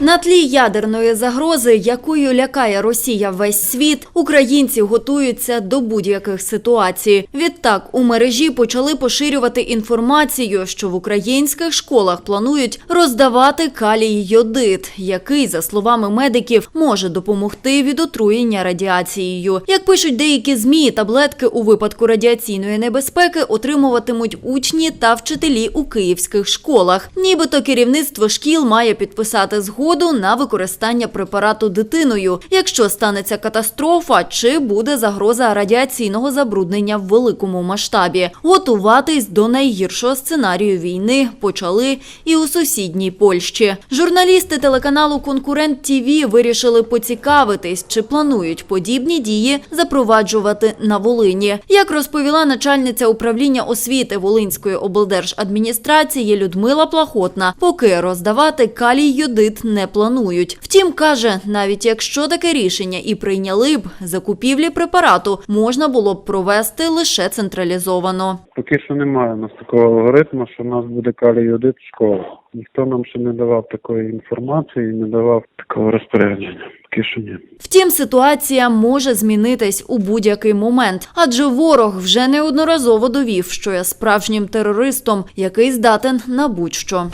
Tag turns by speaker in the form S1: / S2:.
S1: На тлі ядерної загрози, якою лякає Росія весь світ, українці готуються до будь-яких ситуацій. Відтак у мережі почали поширювати інформацію, що в українських школах планують роздавати калій йодит, який, за словами медиків, може допомогти від отруєння радіацією. Як пишуть деякі змі, таблетки у випадку радіаційної небезпеки отримуватимуть учні та вчителі у київських школах. Нібито керівництво шкіл має підписати згоду на використання препарату дитиною, якщо станеться катастрофа чи буде загроза радіаційного забруднення в великому масштабі. Готуватись до найгіршого сценарію війни почали і у сусідній Польщі. Журналісти телеканалу Конкурент ТІВІ вирішили поцікавитись, чи планують подібні дії запроваджувати на Волині. Як розповіла начальниця управління освіти Волинської облдержадміністрації Людмила Плахотна, поки роздавати калій йодит не планують. Втім, каже, навіть якщо таке рішення і прийняли б, закупівлі препарату можна було б провести лише централізовано.
S2: Поки що немає у нас такого алгоритму, що в нас буде калій йодит в школах. Ніхто нам ще не давав такої інформації, не давав такого розпорядження. Поки що ні.
S1: Втім, ситуація може змінитись у будь-який момент, адже ворог вже неодноразово довів, що є справжнім терористом, який здатен на будь-що.